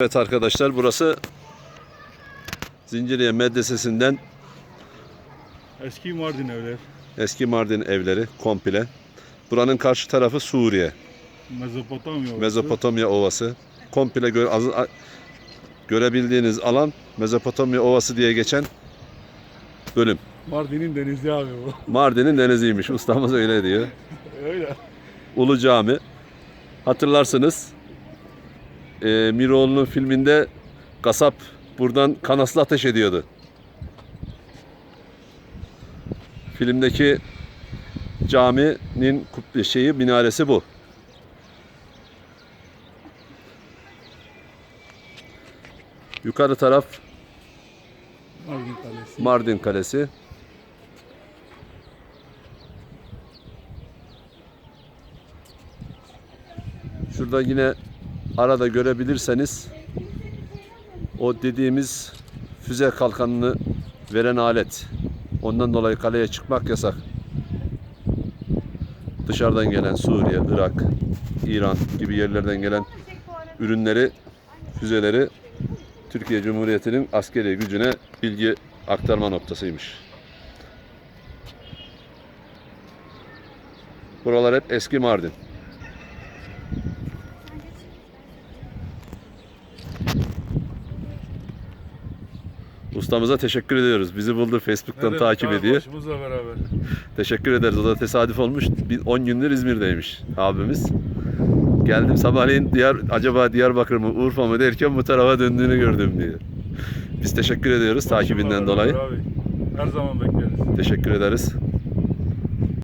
Evet arkadaşlar burası Zinciriye Medresesi'nden Eski Mardin evler. eski Mardin evleri komple. Buranın karşı tarafı Suriye. Mezopotamya. orası. Mezopotamya Ovası. Komple gö- az- a- görebildiğiniz alan Mezopotamya Ovası diye geçen bölüm. Mardin'in denizi abi bu. Mardin'in deniziymiş. Ustamız öyle diyor. Öyle. Ulu Cami. Hatırlarsınız. E, Miroğlu'nun filminde kasap buradan kanaslı ateş ediyordu. Filmdeki caminin şeyi minaresi bu. Yukarı taraf Mardin Kalesi. Mardin Kalesi. Şurada yine arada görebilirseniz o dediğimiz füze kalkanını veren alet. Ondan dolayı kaleye çıkmak yasak. Dışarıdan gelen Suriye, Irak, İran gibi yerlerden gelen ürünleri, füzeleri Türkiye Cumhuriyeti'nin askeri gücüne bilgi aktarma noktasıymış. Buralar hep eski Mardin. Ustamıza teşekkür ediyoruz. Bizi buldu Facebook'tan Evet, takip ediyor. Başımızla beraber. Teşekkür ederiz. O da tesadüf olmuş. Bir 10 gündür İzmir'deymiş abimiz. Geldim sabahleyin Diyar, acaba Diyarbakır mı Urfa mı derken bu tarafa döndüğünü gördüm diyor. Biz teşekkür ediyoruz takibinden Başımla dolayı. beraber abi. Her zaman bekleriz. Teşekkür ederiz.